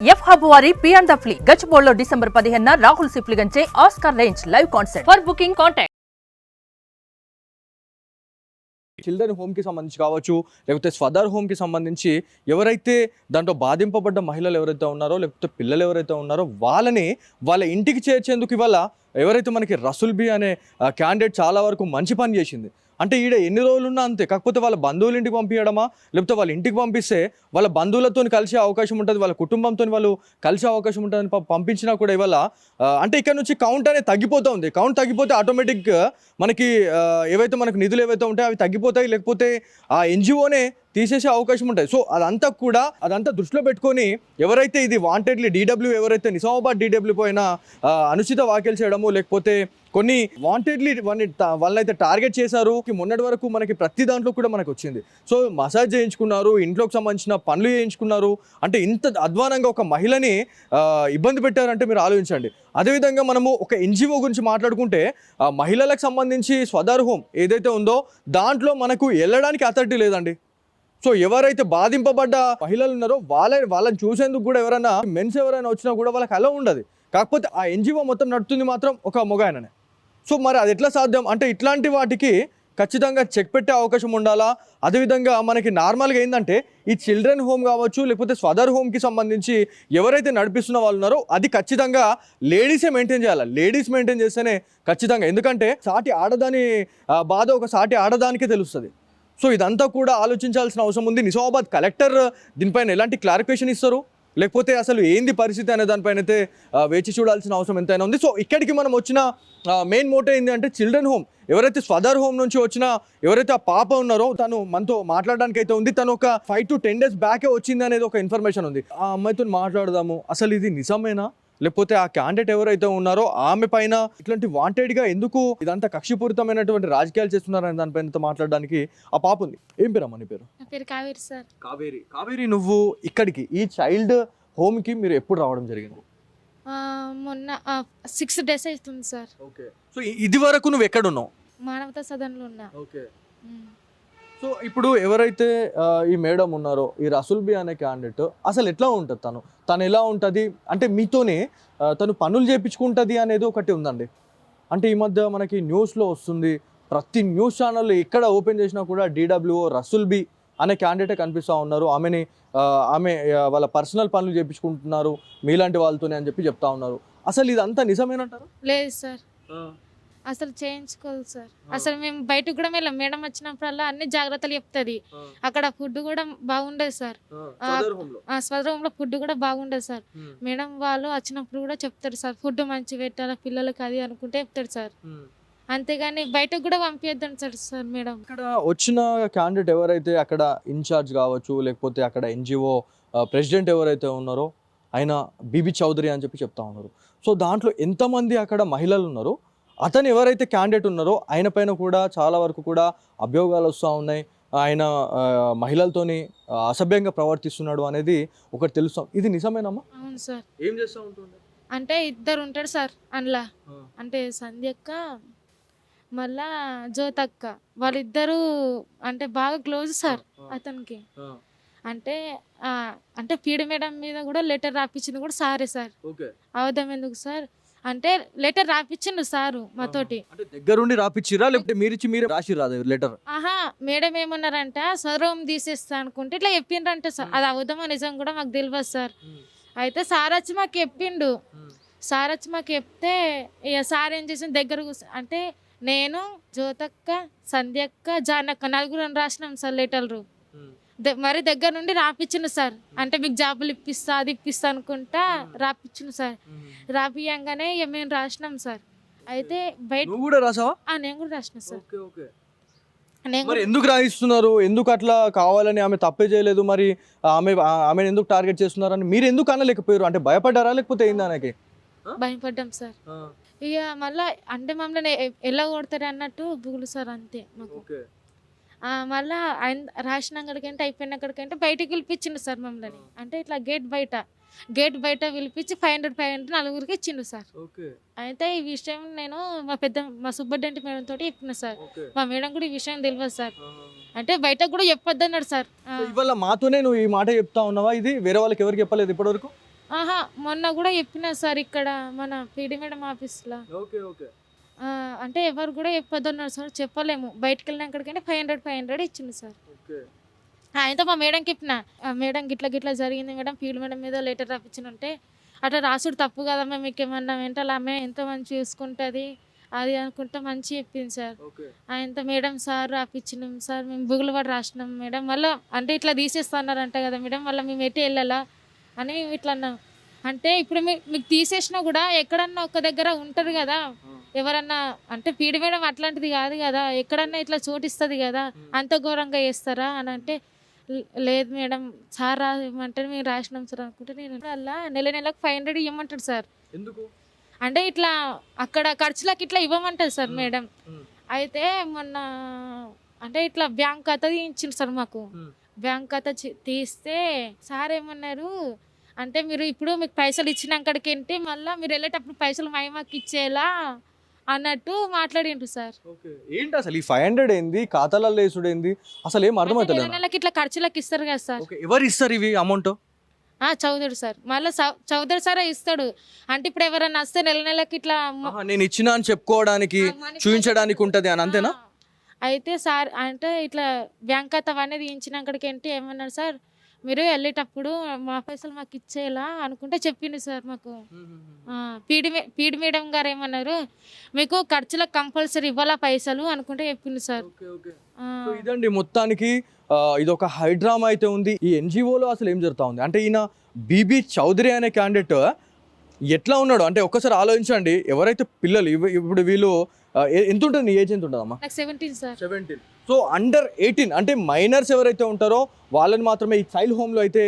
F hub వారి P and the flea గచ్చిబోల్లో December పదిహేన Rahul సిప్లిగంచే Oscar range live concert. For booking contact children హోమ్కి సంబంధించి కావచ్చు లేకపోతే స్వదర్ హోమ్కి సంబంధించి ఎవరైతే దాంట్లో బాధింపబడ్డ మహిళలు ఎవరైతే ఉన్నారో లేకపోతే పిల్లలు ఎవరైతే ఉన్నారో వాళ్ళని వాళ్ళ ఇంటికి చేర్చేందుకు ఇవాళ ఎవరైతే మనకి రసుల్ బి అనే క్యాండిడేట్ చాలా వరకు మంచి పని చేసింది. అంటే ఈడ ఎన్ని రోజులు ఉన్నా అంతే. కాకపోతే వాళ్ళ బంధువుల ఇంటికి పంపించడమా? లేకపోతే వాళ్ళ ఇంటికి పంపిస్తే వాళ్ళ బంధువులతో కలిసే అవకాశం ఉంటుంది వాళ్ళ కుటుంబంతో వాళ్ళు కలిసే అవకాశం ఉంటుందని పంపించినా కూడా ఇవాళ అంటే ఇక్కడ నుంచి కౌంట్ అనేది తగ్గిపోతూ ఉంది. కౌంట్ తగ్గిపోతే ఆటోమేటిక్ మనకి ఏవైతే మనకు నిధులు ఏవైతే ఉంటాయో అవి తగ్గిపోతాయి. లేకపోతే ఆ ఎన్జిఓనే తీసేసే అవకాశం ఉంటుంది సో అదంతా కూడా అదంతా దృష్టిలో పెట్టుకొని ఎవరైతే ఇది వాంటెడ్లీ డీడబ్ల్యూ ఎవరైతే నిజామాబాద్ డీడబ్ల్యూ పైన అనుచిత వ్యాఖ్యలు చేయడము లేకపోతే కొన్ని వాంటెడ్లీ వాళ్ళని ట- టార్గెట్ చేశారు మొన్నటి వరకు మనకి ప్రతి దాంట్లో కూడా మనకు వచ్చింది. సో మసాజ్ చేయించుకున్నారు ఇంట్లోకి సంబంధించిన పనులు చేయించుకున్నారు అంటే ఇంత అధ్వానంగా ఒక మహిళని ఇబ్బంది పెట్టారంటే మీరు ఆలోచించండి. అదేవిధంగా మనము ఒక ఎన్జిఓ గురించి మాట్లాడుకుంటే మహిళలకు సంబంధించి స్వదార్ హోమ్ ఏదైతే ఉందో దాంట్లో మనకు వెళ్ళడానికి అథారిటీ లేదండి. సో ఎవరైతే బాధింపబడ్డ మహిళలు ఉన్నారో వాళ్ళ వాళ్ళని చూసేందుకు కూడా ఎవరైనా మెన్స్ ఎవరైనా వచ్చినా కూడా వాళ్ళకి అలా ఉండదు. కాకపోతే ఆ ఎన్జిఓ మొత్తం నడుతుంది మాత్రం ఒక మొగాయననే. సో మరి అది ఎట్లా సాధ్యం? అంటే ఇట్లాంటి వాటికి ఖచ్చితంగా చెక్ పెట్టే అవకాశం ఉండాలా? అదేవిధంగా మనకి నార్మల్గా ఏంటంటే ఈ చిల్డ్రన్ హోమ్ కావచ్చు లేకపోతే స్వదర్ హోమ్కి సంబంధించి ఎవరైతే నడిపిస్తున్న వాళ్ళు ఉన్నారో అది ఖచ్చితంగా లేడీసే మెయింటైన్ చేయాలి? లేడీస్ మెయింటైన్ చేస్తేనే ఖచ్చితంగా. ఎందుకంటే సాటి ఆడదాని బాధ ఒక సాటి ఆడదానికే తెలుస్తుంది. సో ఇదంతా కూడా ఆలోచించాల్సిన అవసరం ఉంది. నిజామాబాద్ కలెక్టర్ దీనిపైన ఎలాంటి క్లారిఫికేషన్ ఇస్తారు? లేకపోతే అసలు ఏంది పరిస్థితి అనే దానిపైన అయితే వేచి చూడాల్సిన అవసరం ఎంతైనా ఉంది. సో ఇక్కడికి మనం వచ్చిన మెయిన్ మోటో ఏంటి అంటే చిల్డ్రన్ హోమ్. ఎవరైతే స్వదర్ హోమ్ నుంచి వచ్చిన ఎవరైతే ఆ పాప ఉన్నారో తను మనతో మాట్లాడడానికి అయితే ఉంది. తను ఒక ఫైవ్ టు టెన్ డేస్ బ్యాకే వచ్చింది అనేది ఒక ఇన్ఫర్మేషన్ ఉంది. ఆ అమ్మాయితో మాట్లాడదాము. అసలు ఇది నిజమేనా? లేకపోతే ఆ క్యాండిడేట్ ఎవరైతే ఉన్నారో ఆమె పైన ఇట్లాంటి వాంటెడ్గా ఎందుకు ఇదంతా కక్షపూరితమైనటువంటి రాజకీయాలు చేస్తున్నారని దానిపైన మాట్లాడడానికి ఆ పాప ఉంది. ఏం పేరు అమ్మ నీ పేరు? కావేరి సార్. కావేరి. కావేరి నువ్వు ఇక్కడికి ఈ చైల్డ్ హోమ్కి మీరు ఎప్పుడు రావడం జరిగింది? మొన్న సిక్స్ డేస్ అవుతుంది సార్. ఓకే. సో ఇది వరకు నువ్వు ఎక్కడ ఉన్నావు? మానవతా సదన్లో ఉన్నా. ఓకే. సో ఇప్పుడు ఎవరైతే ఈ మేడం ఉన్నారో ఈ రసూల్ బి అనే క్యాండిడేట్ అసలు ఎట్లా ఉంటుంది తను? తను ఎలా ఉంటుంది? అంటే మీతోనే తను పనులు చేయించుకుంటుంది అనేది ఒకటి ఉందండి. అంటే ఈ మధ్య మనకి న్యూస్లో వస్తుంది ప్రతి న్యూస్ ఛానల్ ఎక్కడ ఓపెన్ చేసినా కూడా డీడబ్ల్యూఓ రసూల్ బి అనే క్యాండిడేటే కనిపిస్తూ ఉన్నారు. ఆమెని ఆమె వాళ్ళ పర్సనల్ పనులు చేయించుకుంటున్నారు మీలాంటి వాళ్ళతోనే అని చెప్పి చెప్తా ఉన్నారు. అసలు ఇదంతా నిజమేనంటారు? లేదు సార్. అసలు చేయించుకోదు సార్. అసలు మేము బయటకు కూడా వెళ్ళాం. మేడం వచ్చినప్పుడల్లా అన్ని జాగ్రత్తలు చెప్తుంది. అక్కడ ఫుడ్ కూడా బాగుండదు సార్. ఆ. స్వరంలో ఫుడ్ కూడా బాగుండదు సార్. మేడం వాళ్ళు వచ్చినప్పుడు కూడా చెప్తారు సార్ ఫుడ్ మంచి పెట్టాలి పిల్లలకి అది అనుకుంటే చెప్తారు సార్. అంతేగాని బయటకు కూడా పంపించద్దని సార్ సార్ మేడం. అక్కడ వచ్చిన క్యాండిడేట్ ఎవరైతే అక్కడ ఇన్ఛార్జ్ కావచ్చు లేకపోతే అక్కడ ఎన్జిఓ ప్రెసిడెంట్ ఎవరైతే ఉన్నారో ఆయన బీబీ చౌదరి అని చెప్పి చెప్తా ఉన్నారు. సో దాంట్లో ఎంతమంది అక్కడ మహిళలు ఉన్నారో అతను ఎవరైతే క్యాండిడేట్ ఉన్నారో ఆయన పైన కూడా చాలా వరకు కూడా అభియోగాలు వస్తూ ఉన్నాయి. ఆయన మహిళలతోని అసభ్యంగా ప్రవర్తిస్తున్నాడు అనేది ఒకటి తెలుస్తాం. ఇది నిజమేనమ్మా? అవును సార్. ఏం చేస్తూ ఉంటుంది అంటే ఇద్దరు ఉంటాడు సార్ అందులో. అంటే సంధ్యక్క మళ్ళా జ్యోతక్క. వాళ్ళిద్దరూ అంటే బాగా క్లోజ్ సార్ అతనికి. అంటే ఆ, అంటే పీడి మేడం మీద కూడా లెటర్ రాపించింది కూడా సారే సార్. ఓకే. అవధం ఎందుకు సార్? అంటే లెటర్ రాపించిండు సారు మాతోటి. అంటే దగ్గరుండి రాపిచ్చిరా లేకపోతే మీరిచ్చి మీరే రాసి రాదు లెటర్? ఆహా మేడం ఏమన్నారంట స్వరం తీసేస్తా అనుకుంటే ఇట్లా చెప్పిండ్రంట సార్ అది అవధమో నిజం కూడా మాకు తెలియదు సార్. అయితే సార్ వచ్చి మాకు చెప్పిండు. సార్ వచ్చి మాకు చెప్తే ఇక సార్ ఏం చేసిన దగ్గర అంటే నేను జ్యోతక్క సంధ్యక్క జానక్క నలుగురు రాసినాం సార్ లెటర్లు. మరి దగ్గర నుండి రాపిచ్చిండు సార్. అంటే మీకు జాబులు ఇప్పిస్తా అది ఇప్పిస్తా అనుకుంటా రాపిచ్చిండు సార్. రాపియంగానే ఇక మేము రాసినాం సార్. అయితే బయట నువ్వు కూడా రాసావా? ఆ, నేను కూడా రాసిన సార్. Okay okay. నేను మరి కూడా ఎందుకు రాయిస్తున్నారు? ఎందుకు అట్లా కావాలని ఆమె తప్పే చేయలేదు మరి? ఆమె ఆమె ఎందుకు టార్గెట్ చేస్తున్నారని మీరు ఎందుకు అనలేకపోయారు? అంటే భయపడ్డారా లేకపోతే ఏంది ఆమెకి? భయపడ్డాం సార్. ఇక మళ్ళా అంటే మమ్మల్ని ఎ- ఎలా కొడతారు అన్నట్టు బుగులు సార్ అంతే మాకు. ఆ, మళ్ళా ఆయన రాసిన అక్కడికంటే అయిపోయిన అక్కడికంటే బయటికి పిలిపించిండు సార్ మమ్మల్ని. అంటే ఇట్లా గేట్ బయట గేట్ బయట పిలిపించి ఫైవ్ హండ్రెడ్ ఫైవ్ హండ్రెడ్ నలుగురికి ఇచ్చిండు సార్. అయితే ఈ విషయం నేను మా పెద్ద మా సుబ్బడ్డంటి మేడం తోటి చెప్పిన సార్. మా మేడం కూడా ఈ విషయం తెలియదు సార్. అంటే బయటకు కూడా చెప్పొద్దు అన్నాడు సార్ ఇవాళ మాతోనే నువ్వు ఈ మాట చెప్తా ఉన్నావా? ఇది వేరే వాళ్ళకి ఎవరికి చెప్పలేదు ఇప్పటివరకు? ఆహా మొన్న కూడా చెప్పిన సార్ ఇక్కడ మన పీడి మేడం ఆఫీస్లో. Okay okay. ఆ, అంటే ఎవరు కూడా చెప్పొద్దన్నారు సార్ చెప్పలేము. బయటకు వెళ్ళినాకడికంటే ఫైవ్ హండ్రెడ్ ఫైవ్ హండ్రెడ్ ఇచ్చింది సార్. ఓకే. ఆయనతో మా మేడంకి చెప్పిన "ఆ, మేడం గిట్ల గిట్ల జరిగింది మేడం ఫీల్డ్ మేడం మీద లెటర్ రాపించిన ఉంటే అట్లా రాసుడు తప్పు కదమ్మా మీకు ఏమన్నా వెంటనే ఆమె ఎంతో మంచి చూసుకుంటుంది అది అనుకుంటా మంచి చెప్పింది సార్. ఓకే. ఆయనతో మేడం సార్ రాపించినాం సార్ మేము బుగులు పడి రాసినాం మేడం మళ్ళీ అంటే ఇట్లా తీసేస్తున్నారంట కదా మేడం మళ్ళీ మేము ఎట్టి వెళ్ళాలా అని మేము ఇట్లా అన్నాం. అంటే ఇప్పుడు మీ- మీకు తీసేసినా కూడా ఎక్కడన్నా ఒక దగ్గర ఉంటారు కదా ఎవరన్నా అంటే పీడి మేడం అట్లాంటిది కాదు కదా ఎక్కడన్నా ఇట్లా చోటిస్తుంది కదా అంత ఘోరంగా చేస్తారా అని అంటే "లే- లేదు మేడం సార్ రాయమంటే మేము రాసినాం సార్ అనుకుంటే నేను అలా నెల నెలకు ఫైవ్ హండ్రెడ్ ఇవ్వమంటాడు సార్. ఎందుకు? అంటే ఇట్లా అక్కడ ఖర్చులకు ఇట్లా ఇవ్వమంటారు సార్ మేడం. అయితే మొన్న అంటే ఇట్లా బ్యాంక్ ఖాతా తీయించింది సార్ మాకు. బ్యాంక్ ఖాతా తీస్తే సార్ ఏమన్నారు అంటే మీరు ఇప్పుడు మీకు పైసలు ఇచ్చినాకడికి ఏంటి మళ్ళీ మీరు వెళ్ళేటప్పుడు పైసలు మాకు ఇచ్చేలా అన్నట్టు మాట్లాడిండ్రు సార్. ఏంటి అసలు ఈ ఫైవ్ హండ్రెడ్ ఏంది? ఖాతాలలో వేసుడు ఏంది అసలు ఏం అంటే అర్థమవుతలేదు నెల నెలకి ఇట్లా ఖర్చులకు ఇస్తారు కదా సార్. ఎవరు ఇస్తారు ఇవి అమౌంట్ ఆ చౌదరి సార్. మళ్ళీ చౌదరి సారే ఇస్తాడు. అంటే ఇప్పుడు ఎవరైనా వస్తే నెల నెలకి ఇట్లా నేను ఇచ్చిన అని చెప్పుకోవడానికి చూపించడానికి ఉంటది అని అంతేనా. అయితే సార్ అంటే ఇట్లా బ్యాంక్ ఖాతా అనేది ఇచ్చినాకడికి ఏంటి ఏమన్నారు సార్? మీరు వెళ్ళేటప్పుడు మా పైసలు మాకు ఇచ్చేలా అనుకుంటే చెప్పింది సార్ మాకు. పీడి పీడి మేడం గారు ఏమన్నారు మీకు ఖర్చులకు కంపల్సరీ ఇవ్వాలా పైసలు అనుకుంటే చెప్పింది సార్. ఇదండి మొత్తానికి ఇది ఒక హైడ్రామా అయితే ఉంది. ఈ ఎన్జిఓలో అసలు ఏం జరుగుతా ఉంది? అంటే ఈయన బీబీ చౌదరి అనే క్యాండిడేట్ ఎట్లా ఉన్నాడు? అంటే ఒక్కసారి ఆలోచించండి ఎవరైతే పిల్లలు ఇప్పుడు వీళ్ళు ఎంత ఉంటుంది ఏజ్ ఎంత ఉంటుందమ్మా seventeen sir. Seventeen so under eighteen అంటే మైనర్స్ ఎవరైతే ఉంటారో వాళ్ళని మాత్రమే ఈ చైల్డ్ హోమ్లో అయితే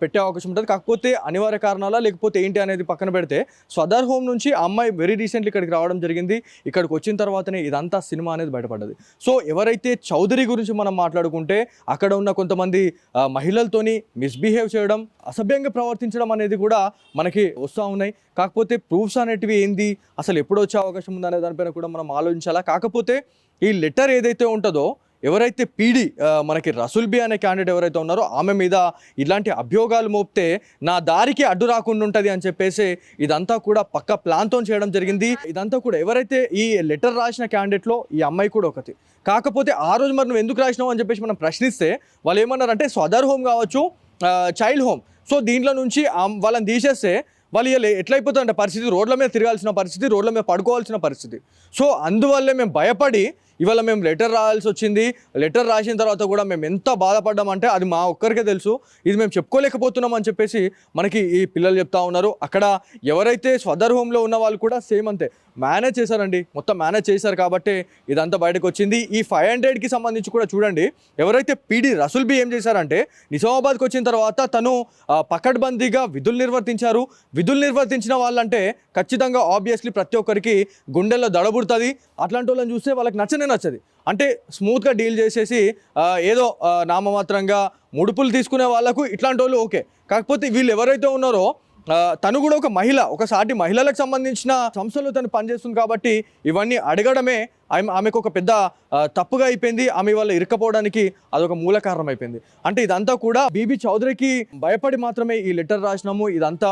పెట్టే అవకాశం ఉంటుంది. కాకపోతే అనివార్య కారణాలా లేకపోతే ఏంటి అనేది పక్కన పెడితే స్వదర్ హోమ్ నుంచి అమ్మాయి వెరీ రీసెంట్లీ ఇక్కడికి రావడం జరిగింది. ఇక్కడికి వచ్చిన తర్వాతనే ఇదంతా సినిమా అనేది బయటపడ్డది. సో ఎవరైతే చౌదరి గురించి మనం మాట్లాడుకుంటే అక్కడ ఉన్న కొంతమంది మహిళలతోని మిస్బిహేవ్ చేయడం అసభ్యంగా ప్రవర్తించడం అనేది కూడా మనకి వస్తూ ఉన్నాయి. కాకపోతే ప్రూఫ్స్ అనేటివి ఏంది? అసలు ఎప్పుడు వచ్చే అవకాశం ఉంది అనే దానిపైన కూడా మనం ఆలోచించాలా? కాకపోతే ఈ లెటర్ ఏదైతే ఉంటుందో ఎవరైతే పీడి మనకి రసూల్ బి అనే క్యాండిడేట్ ఎవరైతే ఉన్నారో ఆమె మీద ఇలాంటి అభియోగాలు మోపితే నా దారికి అడ్డు రాకుండా ఉంటుంది అని చెప్పేసి ఇదంతా కూడా పక్క ప్లాన్తో చేయడం జరిగింది. ఇదంతా కూడా ఎవరైతే ఈ లెటర్ రాసిన క్యాండిడేట్లో ఈ అమ్మాయి కూడా ఒకటి. కాకపోతే ఆ రోజు మరి నువ్వు ఎందుకు రాసినావు అని చెప్పేసి మనం ప్రశ్నిస్తే వాళ్ళు ఏమన్నారంటే స్వదర్ హోమ్ కావచ్చు చైల్డ్ హోమ్ సో దీంట్లో నుంచి వాళ్ళని తీసేస్తే వాళ్ళు ఇలా ఎట్లయిపోతుందంటే పరిస్థితి రోడ్ల మీద తిరగాల్సిన పరిస్థితి రోడ్ల మీద పడుకోవాల్సిన పరిస్థితి. సో అందువల్లే మేము భయపడి ఇవాళ మేము లెటర్ రాయాల్సి వచ్చింది. లెటర్ రాసిన తర్వాత కూడా మేము ఎంత బాధపడ్డామంటే అది మా ఒక్కరికే తెలుసు. ఇది మేము చెప్పుకోలేకపోతున్నాం అని చెప్పేసి మనకి ఈ పిల్లలు చెప్తా ఉన్నారు. అక్కడ ఎవరైతే స్వదర్ హోమ్లో ఉన్న వాళ్ళు కూడా సేమ్ అంతే. మేనేజ్ చేశారండి. మొత్తం మేనేజ్ చేశారు కాబట్టి ఇదంతా బయటకు వచ్చింది. ఈ ఫైవ్ హండ్రెడ్కి సంబంధించి కూడా చూడండి. ఎవరైతే పీడి రసూల్ బి ఏం చేశారంటే నిజామాబాద్కి వచ్చిన తర్వాత తను పకడ్బందీగా విధులు నిర్వర్తించారు. విధులు నిర్వర్తించిన వాళ్ళంటే ఖచ్చితంగా ఆబ్వియస్లీ ప్రతి ఒక్కరికి గుండెల్లో దడబుడుతుంది. అట్లాంటి వాళ్ళని చూస్తే వాళ్ళకి నచ్చని నచ్చది. అంటే స్మూత్గా డీల్ చేసేసి ఏదో నామమాత్రంగా ముడుపులు తీసుకునే వాళ్ళకు ఇట్లాంటి వాళ్ళు ఓకే. కాకపోతే వీళ్ళు ఎవరైతే ఉన్నారో తను కూడా ఒక మహిళ ఒక సాటి మహిళలకు సంబంధించిన సంస్థలో తను పనిచేస్తుంది కాబట్టి ఇవన్నీ అడగడమే ఆమె ఆమెకు ఒక పెద్ద తప్పుగా అయిపోయింది. ఆమె వల్ల ఇరుక్కపోవడానికి అదొక మూల కారణం అయిపోయింది అంటే ఇదంతా కూడా బీబీ చౌదరికి భయపడి మాత్రమే ఈ లెటర్ రాసినాము. ఇదంతా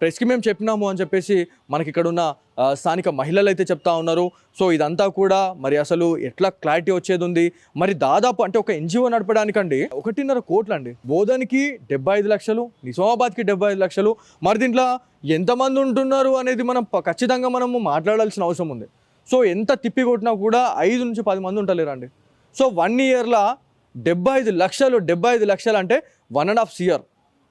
ప్రెస్కి మేము చెప్పినాము అని చెప్పేసి మనకి ఇక్కడ ఉన్న స్థానిక మహిళలు అయితే చెప్తా ఉన్నారు. సో ఇదంతా కూడా మరి అసలు ఎట్లా క్లారిటీ వచ్చేది ఉంది మరి దాదాపు అంటే ఒక ఎన్జిఓ నడపడానికండి ఒకటిన్నర కోట్లు అండి బోధన్కి డెబ్బై ఐదు లక్షలు నిజామాబాద్కి డెబ్బై ఐదు లక్షలు. మరి దీంట్లో ఎంతమంది ఉంటున్నారు అనేది మనం ఖచ్చితంగా మనము మాట్లాడాల్సిన అవసరం ఉంది. సో ఎంత తిప్పి కొట్టినా కూడా ఐదు నుంచి పది మంది ఉంటలేరండి సో వన్ ఇయర్లో డెబ్బై ఐదు లక్షలు డెబ్బై ఐదు లక్షలు అంటే one and half year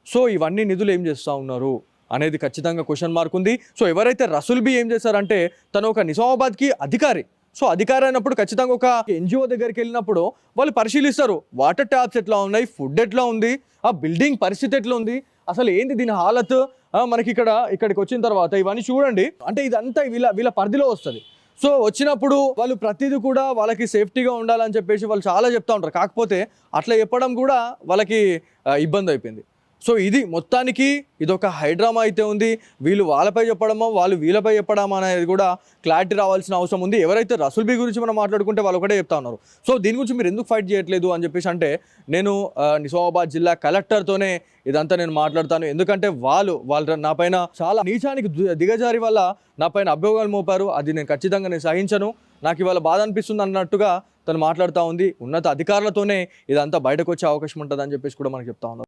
so ఇవన్నీ నిధులు ఏం చేస్తూ ఉన్నారు అనేది ఖచ్చితంగా క్వశ్చన్ మార్క్ ఉంది. సో ఎవరైతే రసూల్ బి ఏం చేశారంటే తను ఒక నిజామాబాద్కి అధికారి. సో అధికారి అయినప్పుడు ఖచ్చితంగా ఒక ఎన్జిఓ దగ్గరికి వెళ్ళినప్పుడు వాళ్ళు పరిశీలిస్తారు. వాటర్ ట్యాప్స్ ఎట్లా ఉన్నాయి? ఫుడ్ ఎట్లా ఉంది? ఆ బిల్డింగ్ పరిస్థితి ఎట్లా ఉంది? అసలు ఏంది దీని హాలత్? మనకి ఇక్కడ ఇక్కడికి వచ్చిన తర్వాత ఇవన్నీ చూడండి. అంటే ఇదంతా వీళ్ళ వీళ్ళ పరిధిలో వస్తుంది. సో వచ్చినప్పుడు వాళ్ళు ప్రతిదీ కూడా వాళ్ళకి సేఫ్టీగా ఉండాలని చెప్పేసి వాళ్ళు చాలా చెప్తా ఉంటారు. కాకపోతే అట్లా చెప్పడం కూడా వాళ్ళకి ఇబ్బంది అయిపోయింది. సో ఇది మొత్తానికి ఇదొక హైడ్రామా అయితే ఉంది. వీళ్ళు వాళ్ళపై చెప్పడమో వాళ్ళు వీళ్ళపై చెప్పడమో అనేది కూడా క్లారిటీ రావాల్సిన అవసరం ఉంది. ఎవరైతే రసూల్ బీ గురించి మనం మాట్లాడుకుంటే వాళ్ళు ఒకటే చెప్తా ఉన్నారు. సో దీని గురించి మీరు ఎందుకు ఫైట్ చేయట్లేదు అని చెప్పేసి అంటే నేను నిజామాబాద్ జిల్లా కలెక్టర్తోనే ఇదంతా నేను మాట్లాడతాను. ఎందుకంటే వాళ్ళు వాళ్ళ నా పైన చాలా నీచానికి దిగజారి వల్ల నా పైన అభియోగాలు మోపారు. అది నేను ఖచ్చితంగా నేను సహించను. నాకు ఇవాళ బాధ అనిపిస్తుంది అన్నట్టుగా తను మాట్లాడుతూ ఉంది. ఉన్నత అధికారులతోనే ఇదంతా బయటకు వచ్చే అవకాశం ఉంటుంది అని చెప్పేసి కూడా మనకు చెప్తా ఉన్నారు.